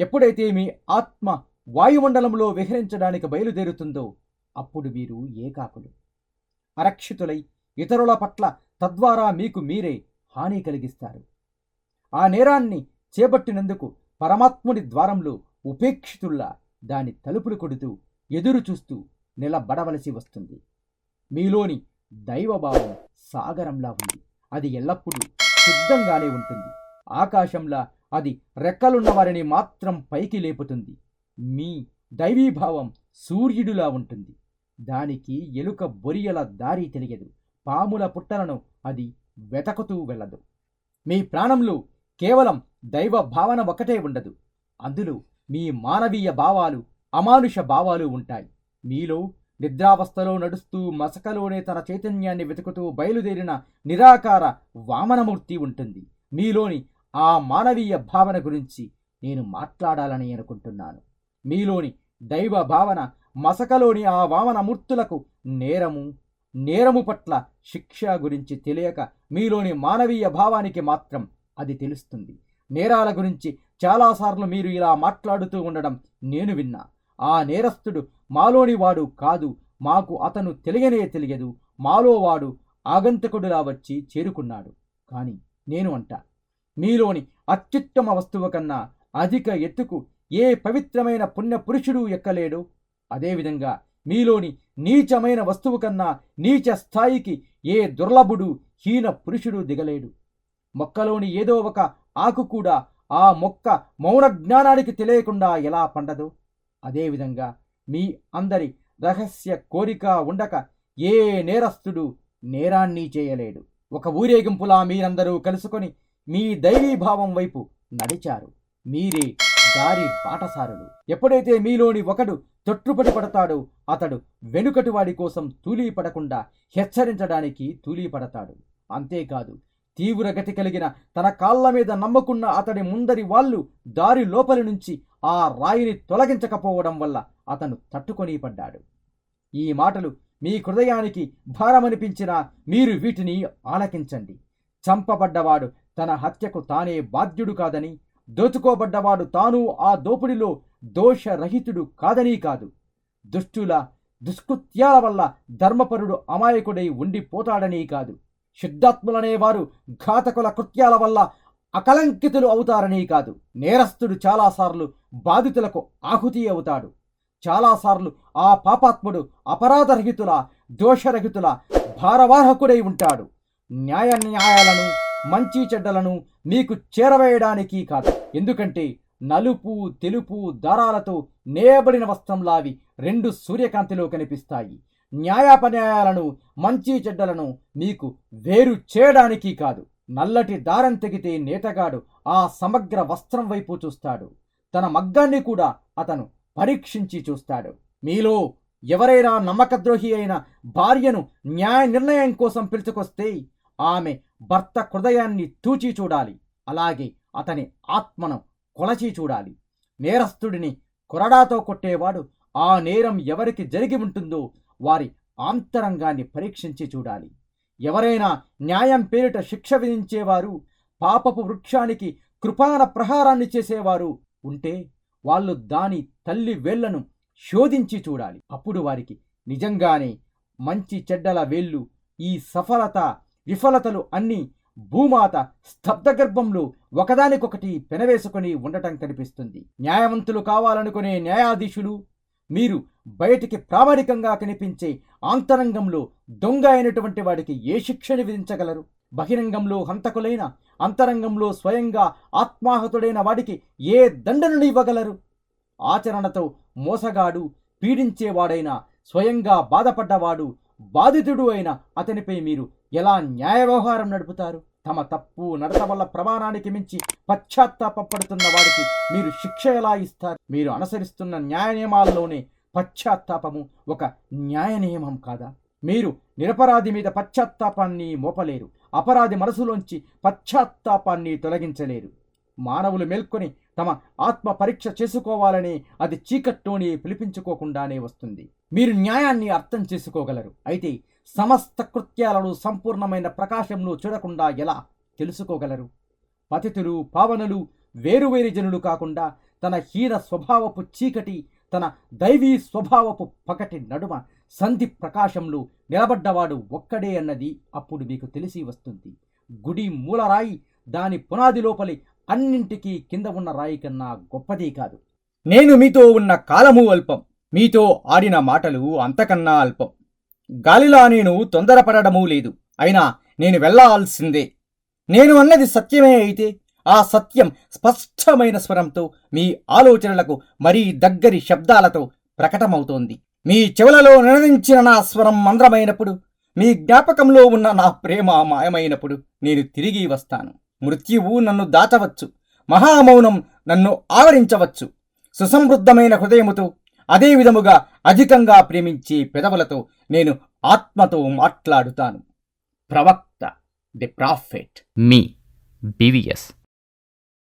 ఎప్పుడైతే మీ ఆత్మ వాయుమండలంలో విహరించడానికి బయలుదేరుతుందో అప్పుడు మీరు ఏకాకులు అరక్షితులై ఇతరుల పట్ల తద్వారా మీకు మీరే హాని కలిగిస్తారు. ఆ నేరాన్ని చేపట్టినందుకు పరమాత్ముడి ద్వారంలో ఉపేక్షితుల్లా దాని తలుపులు కొడుతూ ఎదురు చూస్తూ నిలబడవలసి వస్తుంది. మీలోని దైవభావం సాగరంలా ఉంది. అది ఎల్లప్పుడూ సిద్ధంగానే ఉంటుంది. ఆకాశంలా అది రెక్కలున్న వారిని మాత్రం పైకి లేపుతుంది. మీ దైవీభావం సూర్యుడిలా ఉంటుంది. దానికి ఎలుక బొరియల దారి తెలియదు. పాముల పుట్టలను అది వెతకుతూ వెళ్ళదు. మీ ప్రాణంలో కేవలం దైవ భావన ఒకటే ఉండదు. అందులో మీ మానవీయ భావాలు అమానుష భావాలు ఉంటాయి. మీలో నిద్రావస్థలో నడుస్తూ మసకలోనే తన చైతన్యాన్ని వెతుకుతూ బయలుదేరిన నిరాకార వామనమూర్తి ఉంటుంది. మీలోని ఆ మానవీయ భావన గురించి నేను మాట్లాడాలని అనుకుంటున్నాను. మీలోని దైవ భావన మసకలోని ఆ వామనమూర్తులకు నేరము నేరము పట్ల శిక్ష గురించి తెలియక మీలోని మానవీయ భావానికి మాత్రం అది తెలుస్తుంది. నేరాల గురించి చాలాసార్లు మీరు ఇలా మాట్లాడుతూ ఉండడం నేను విన్నా. ఆ నేరస్తుడు మాలోని వాడు కాదు మాకు అతను తెలియనే తెలియదు మాలో వాడు ఆగంతకుడులా వచ్చి చేరుకున్నాడు. కానీ నేను అంటా మీలోని అత్యుత్తమ వస్తువు కన్నా అధిక ఎత్తుకు ఏ పవిత్రమైన పుణ్య పురుషుడు ఎక్కలేడు. అదేవిధంగా మీలోని నీచమైన వస్తువు కన్నా నీచ స్థాయికి ఏ దుర్లభుడు హీన పురుషుడు దిగలేడు. మొక్కలోని ఏదో ఒక ఆకు కూడా ఆ మొక్క మౌన జ్ఞానానికి తెలియకుండా ఎలా పండదు? అదేవిధంగా మీ అందరి రహస్య కోరిక ఉండక ఏ నేరస్తుడు నేరాన్ని చేయలేడు. ఒక ఊరేగింపులా మీరందరూ కలుసుకొని మీ దైవీభావం వైపు నడిచారు. మీరే దారి బాటసారులు. ఎప్పుడైతే మీలోని ఒకడు తొట్టుపడి పడతాడో అతడు వెనుకటి వాడి కోసం తూలీపడకుండా హెచ్చరించడానికి తూలీపడతాడు అంతేకాదు తీవ్ర గతి కలిగిన తన కాళ్ళ మీద నమ్మకున్న అతడి ముందరి వాళ్ళు దారి లోపలి నుంచి ఆ రాయిని తొలగించకపోవడం వల్ల అతను తట్టుకొని పడ్డాడు. ఈ మాటలు మీ హృదయానికి భారమనిపించినా మీరు వీటిని ఆలకించండి. చంపబడ్డవాడు తన హత్యకు తానే బాధ్యుడు కాదని దోచుకోబడ్డవాడు తాను ఆ దోపిడిలో దోషరహితుడు కాదని కాదు. దుష్టుల దుష్కృత్యాల వల్ల ధర్మపరుడు అమాయకుడై ఉండిపోతాడని కాదు. శుద్ధాత్ములనే వారు ఘాతకుల కృత్యాల వల్ల అకలంకితులు అవుతారని కాదు. నేరస్తుడు చాలాసార్లు బాధితులకు ఆహుతి అవుతాడు. చాలాసార్లు ఆ పాపాత్ముడు అపరాధరహితుల దోషరహితుల భారవాహకుడై ఉంటాడు. న్యాయ న్యాయాలను మంచి చెడ్డలను మీకు చేరవేయడానికి కాదు. ఎందుకంటే నలుపు తెలుపు దారాలతో నేయబడిన వస్త్రంలావి రెండు సూర్యకాంతిలో కనిపిస్తాయి. న్యాయాపన్యాయాలను మంచి చెడ్డలను మీకు వేరు చేయడానికి కాదు. నల్లటి దారం తెగితే నేతగాడు ఆ సమగ్ర వస్త్రం వైపు చూస్తాడు. తన మగ్గాన్ని కూడా అతను పరీక్షించి చూస్తాడు. మీలో ఎవరైనా నమ్మకద్రోహి అయిన భార్యను న్యాయ నిర్ణయం కోసం పిలుచుకొస్తే ఆమె భర్త హృదయాన్ని తూచి చూడాలి. అలాగే అతని ఆత్మను కొలచి చూడాలి. నేరస్తుడిని కొరడాతో కొట్టేవాడు ఆ నేరం ఎవరికి జరిగి ఉంటుందో వారి ఆంతరంగాన్ని పరీక్షించి చూడాలి. ఎవరైనా న్యాయం పేరిట శిక్ష విధించేవారు పాపపు వృక్షానికి కృపాన ప్రహారాన్ని చేసేవారు ఉంటే వాళ్ళు దాని తల్లి వేళ్ళను శోధించి చూడాలి. అప్పుడు వారికి నిజంగానే మంచి చెడ్డల వేళ్ళు ఈ సఫలత విఫలతలు అన్నీ భూమాత స్తబ్ద గర్భంలో ఒకదానికొకటి పెనవేసుకొని ఉండటం కనిపిస్తుంది. న్యాయవంతులు కావాలనుకునే న్యాయాధీశులు మీరు బయటికి ప్రామాణికంగా కనిపించే ఆంతరంగంలో దొంగ అయినటువంటి వాడికి ఏ శిక్షను విధించగలరు? బహిరంగంలో హంతకులైన అంతరంగంలో స్వయంగా ఆత్మాహతుడైన వాడికి ఏ దండనను ఇవ్వగలరు? ఆచరణతో మోసగాడు పీడించేవాడైనా స్వయంగా బాధపడ్డవాడు బాధితుడు అయిన అతనిపై మీరు ఎలా న్యాయ వ్యవహారం నడుపుతారు? తమ తప్పు నడత వల్ల ప్రమాణానికి మించి పశ్చాత్తాపడుతున్న వారికి మీరు శిక్ష ఎలా ఇస్తారు? మీరు అనుసరిస్తున్న న్యాయ నియమాల్లోనే పశ్చాత్తాపము ఒక న్యాయ నియమం కాదా? మీరు నిరపరాధి మీద పశ్చాత్తాపాన్ని మోపలేరు. అపరాధి మనసులోంచి పశ్చాత్తాపాన్ని తొలగించలేరు. మానవులు మేల్కొని తమ ఆత్మ పరీక్ష చేసుకోవాలని అది చీకట్లోని పిలిపించుకోకుండానే వస్తుంది. మీరు న్యాయాన్ని అర్థం చేసుకోగలరు. అయితే సమస్త కృత్యాలను సంపూర్ణమైన ప్రకాశంలో చూడకుండా ఎలా తెలుసుకోగలరు? పతితులు పావనులు వేరువేరు జనులు కాకుండా తన హీన స్వభావపు చీకటి తన దైవీ స్వభావపు పకటి నడుమ సంధి ప్రకాశంలో నిలబడ్డవాడు ఒక్కడే అన్నది అప్పుడు మీకు తెలిసి వస్తుంది. గుడి మూలరాయి దాని పునాది లోపలి అన్నింటికీ కింద ఉన్న రాయి కన్నా గొప్పది కాదు. నేను మీతో ఉన్న కాలము అల్పం. మీతో ఆడిన మాటలు అంతకన్నా అల్పం. గాలిలా నేను తొందరపడడమూ లేదు. అయినా నేను వెళ్ళాల్సిందే నేను అన్నది సత్యమే అయితే ఆ సత్యం స్పష్టమైన స్వరంతో మీ ఆలోచనలకు మరీ దగ్గరి శబ్దాలతో ప్రకటమవుతోంది. మీ చెవులలో నినదించిన నా స్వరం మంద్రమైనప్పుడు మీ జ్ఞాపకంలో ఉన్న నా ప్రేమ మాయమైనప్పుడు నేను తిరిగి వస్తాను. మృత్యువు నన్ను దాచవచ్చు. మహామౌనం నన్ను ఆవరించవచ్చు. సుసమృద్ధమైన హృదయముతో అదే విధముగా అధికంగా ప్రేమించే పెదవులతో నేను ఆత్మతో మాట్లాడుతాను. ప్రవక్త ది ప్రాఫెట్. Me BVS